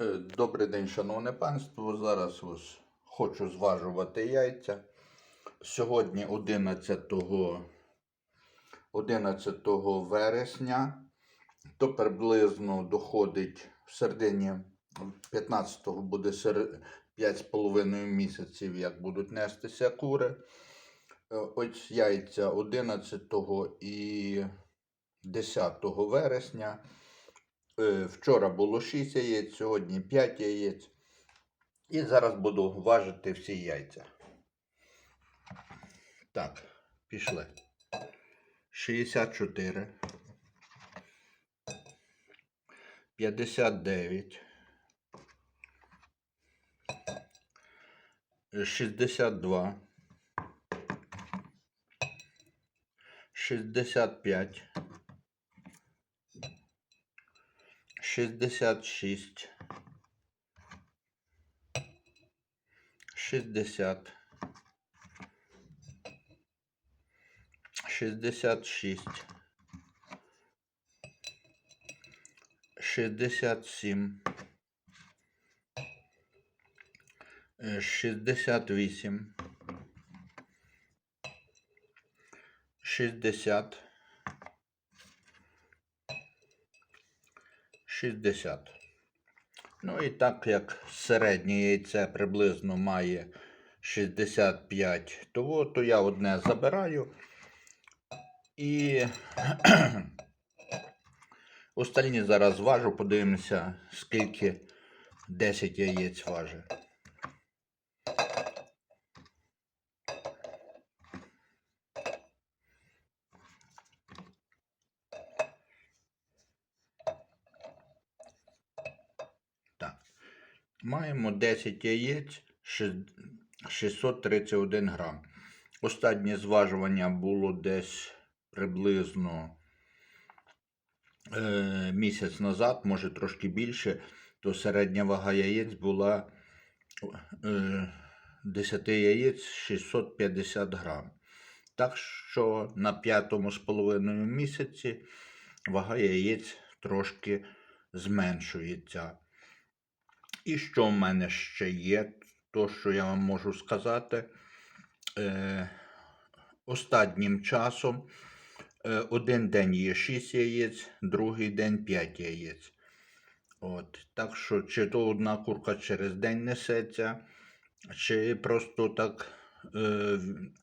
Е, Добрий день, шановне панство. Зараз ось хочу зважувати яйця. Сьогодні 11, 11 вересня, то приблизно доходить в середині 15-го буде 5,5 місяців, як будуть нестися кури. Е, Ось яйця 11 і 10 вересня. Е, Вчора було 6 яєць, сьогодні 5 яєць. І зараз буду важити всі яйця. Так, пішли. 64. 59. 62. 65. 66, 60, 66, 67, е, 68, 60, 60. Ну і так як середнє яйце приблизно має 65 того, то я одне забираю. І остальні зараз важу, подивимося, скільки 10 яєць важить. Маємо 10 яєць, 631 грам. Останнє зважування було десь приблизно е, місяць назад, може трошки більше, то середня вага яєць була е, 10 яєць 650 грам. Так що на п'ятому з половиною місяці вага яєць трошки зменшується. І що в мене ще є, то що я вам можу сказати, е, останнім часом е, один день є 6 яєць, другий день 5 яєць. От. Так що, чи то одна курка через день несеться, чи просто так е,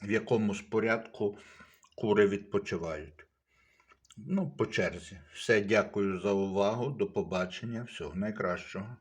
в- якомусь порядку кури відпочивають. Ну, по черзі. Все, дякую за увагу. До побачення. Всього найкращого.